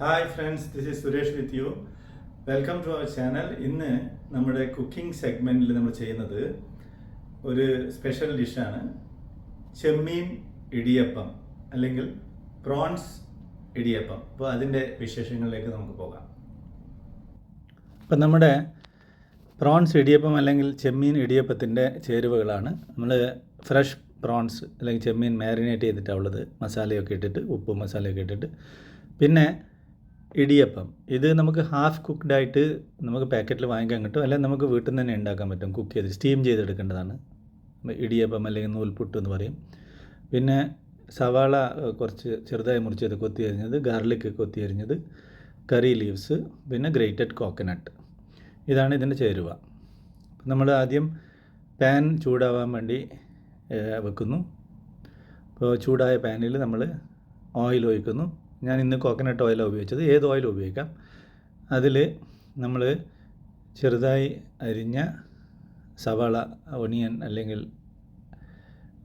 Hi friends this is Suresh with you welcome to our channel ഇന്ന് നമ്മുടെ cooking സെഗ്മെന്റിൽ നമ്മൾ ചെയ്യുന്നത് ഒരു സ്പെഷ്യൽ ഡിഷാണ് ചെമ്മീൻ ഇടിയപ്പം അല്ലെങ്കിൽ പ്രോൺസ് ഇടിയപ്പം. അപ്പോൾ അതിന്റെ വിശേഷങ്ങളിലേക്ക് നമുക്ക് പോകാം. ഇപ്പം നമ്മുടെ പ്രോൺസ് ഇടിയപ്പം അല്ലെങ്കിൽ ചെമ്മീൻ ഇടിയപ്പത്തിന്റെ ചേരുവകളാണ്. നമ്മൾ ഫ്രഷ് പ്രോൺസ് അല്ലെങ്കിൽ ചെമ്മീൻ മാരിനേറ്റ് ചെയ്തിട്ടാണ് ഉള്ളത്. മസാലയൊക്കെ ഇട്ടിട്ട് ഉപ്പും മസാലയൊക്കെ ഇട്ടിട്ട്. പിന്നെ ഇടിയപ്പം. ഇത് നമുക്ക് ഹാഫ് കുക്ക്ഡ് ആയിട്ട് നമുക്ക് പാക്കറ്റിൽ വാങ്ങിക്കാൻ കിട്ടും. അല്ലെങ്കിൽ നമുക്ക് വീട്ടിൽ നിന്ന് തന്നെ ഉണ്ടാക്കാൻ പറ്റും. കുക്ക് ചെയ്ത് സ്റ്റീം ചെയ്തെടുക്കേണ്ടതാണ്. ഇടിയപ്പം അല്ലെങ്കിൽ നൂൽപുട്ട് എന്ന് പറയും. പിന്നെ സവാള കുറച്ച് ചെറുതായി മുറിച്ചത് കൊത്തി അരിഞ്ഞത് ഗാർലിക് കൊത്തി അരിഞ്ഞത് കറി ലീവ്സ് പിന്നെ ഗ്രേറ്റഡ് കോക്കനട്ട് ഇതാണ് ഇതിന്റെ ചേരുവ. നമ്മൾ ആദ്യം പാൻ ചൂടാവാൻ വേണ്ടി വെക്കുന്നു. അപ്പോൾ ചൂടായ പാനിൽ നമ്മൾ ഓയിൽ ഒഴിക്കുന്നു. ഞാൻ ഇന്ന് കോക്കനട്ട് ഓയിലാണ് ഉപയോഗിച്ചത്. ഏത് ഓയിലും ഉപയോഗിക്കാം? അതിൽ നമ്മൾ ചെറുതായി അരിഞ്ഞ സവാള ഒണിയൻ അല്ലെങ്കിൽ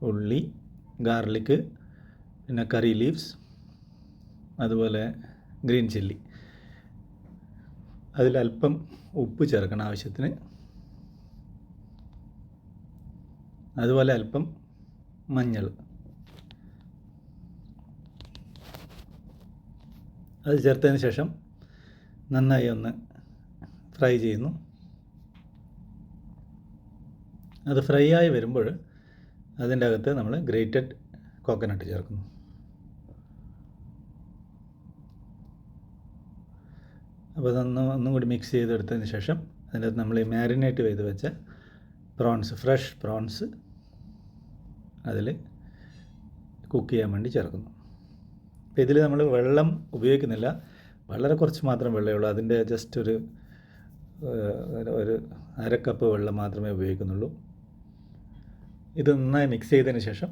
ഉള്ളി ഗാർലിക് പിന്നെ കറി ലീവ്സ് അതുപോലെ ഗ്രീൻ ചില്ലി അതിലല്പം ഉപ്പ് ചേർക്കണം ആവശ്യത്തിന്. അതുപോലെ അല്പം മഞ്ഞൾ. അത് ചേർത്തതിന് ശേഷം നന്നായി ഒന്ന് ഫ്രൈ ചെയ്യുന്നു. അത് ഫ്രൈ ആയി വരുമ്പോൾ അതിന്റെ അകത്ത് നമ്മൾ ഗ്രേറ്റഡ് കോക്കനട്ട് ചേർക്കുന്നു. അപ്പോൾ അതൊന്ന് ഒന്നും കൂടി മിക്സ് ചെയ്തെടുത്തതിന് ശേഷം അതിന്റെ അകത്ത് നമ്മൾ ഈ മാരിനേറ്റ് ചെയ്ത് വെച്ച പ്രോൺസ് ഫ്രഷ് പ്രോൺസ് അതിൽ കുക്ക് ചെയ്യാൻ വേണ്ടി ചേർക്കുന്നു. അപ്പോൾ ഇതിൽ നമ്മൾ വെള്ളം ഉപയോഗിക്കുന്നില്ല. വളരെ കുറച്ച് മാത്രം വെള്ളമേ ഉള്ളൂ. അതിന്റെ ജസ്റ്റ് ഒരു ഒരു അര കപ്പ് വെള്ളം മാത്രമേ ഉപയോഗിക്കുന്നുള്ളൂ. ഇത് നന്നായി മിക്സ് ചെയ്തതിന് ശേഷം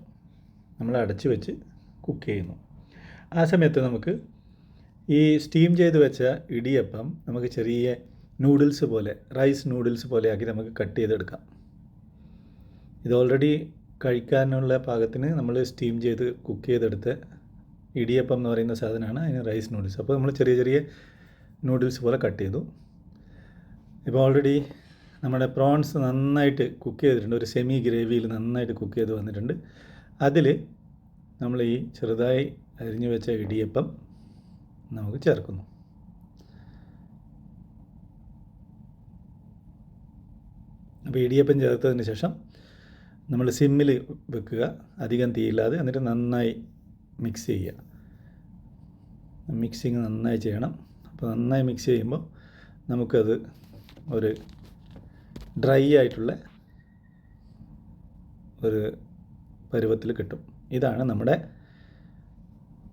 നമ്മൾ അടച്ചു വെച്ച് കുക്ക് ചെയ്യുന്നു. ആ സമയത്ത് നമുക്ക് ഈ സ്റ്റീം ചെയ്ത് വെച്ച ഇടിയപ്പം നമുക്ക് ചെറിയ നൂഡിൽസ് പോലെ റൈസ് നൂഡിൽസ് പോലെ ആക്കി നമുക്ക് കട്ട് ചെയ്തെടുക്കാം. ഇത് ഓൾറെഡി കഴിക്കാനുള്ള പാകത്തിന് നമ്മൾ സ്റ്റീം ചെയ്ത് കുക്ക് ചെയ്തെടുത്ത് ഇടിയപ്പം എന്ന് പറയുന്ന സാധനമാണ് അതിന് റൈസ് നൂഡിൽസ് അപ്പോൾ നമ്മൾ ചെറിയ ചെറിയ നൂഡിൽസ് പോലെ കട്ട് ചെയ്തു. ഇപ്പോൾ ഓൾറെഡി നമ്മുടെ പ്രോൺസ് നന്നായിട്ട് കുക്ക് ചെയ്തിട്ടുണ്ട്. ഒരു സെമി ഗ്രേവിയിൽ നന്നായിട്ട് കുക്ക് ചെയ്ത് വന്നിട്ടുണ്ട്. അതിൽ നമ്മൾ ഈ ചെറുതായി അരിഞ്ഞു വെച്ച ഇടിയപ്പം നമുക്ക് ചേർക്കുന്നു. അപ്പോൾ ഇടിയപ്പം ചേർത്തതിന് ശേഷം നമ്മൾ സിമ്മിൽ വെക്കുക. അധികം തീയില്ലാതെ എന്നിട്ട് നന്നായി മിക്സ് ചെയ്യുക. മിക്സിങ് നന്നായി ചെയ്യണം. അപ്പോൾ നന്നായി മിക്സ് ചെയ്യുമ്പോൾ നമുക്കത് ഒരു ഡ്രൈ ആയിട്ടുള്ള ഒരു പരുവത്തിൽ കിട്ടും. ഇതാണ് നമ്മുടെ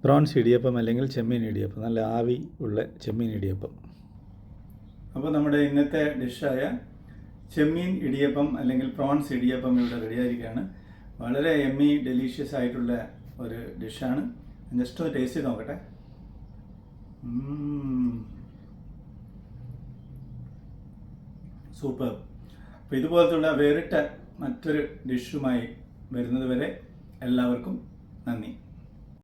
പ്രോൺസ് ഇടിയപ്പം അല്ലെങ്കിൽ ചെമ്മീൻ ഇടിയപ്പം. നല്ല ആവി ഉള്ള ചെമ്മീൻ ഇടിയപ്പം. അപ്പോൾ നമ്മുടെ ഇന്നത്തെ ഡിഷായ ചെമ്മീൻ ഇടിയപ്പം അല്ലെങ്കിൽ പ്രോൺസ് ഇടിയപ്പം ഇവിടെ റെഡിയായിരിക്കുകയാണ് വളരെ എമ്മി ഡെലീഷ്യസ് ആയിട്ടുള്ള ഒരു ഡിഷാണ്. ജസ്റ്റ് ഒന്ന് ടേസ്റ്റ് ചെയ്ത് നോക്കട്ടെ. സൂപ്പർ. അപ്പോൾ ഇതുപോലത്തുള്ള വേറിട്ട മറ്റൊരു ഡിഷുമായി വരുന്നത് വരെ എല്ലാവർക്കും നന്ദി.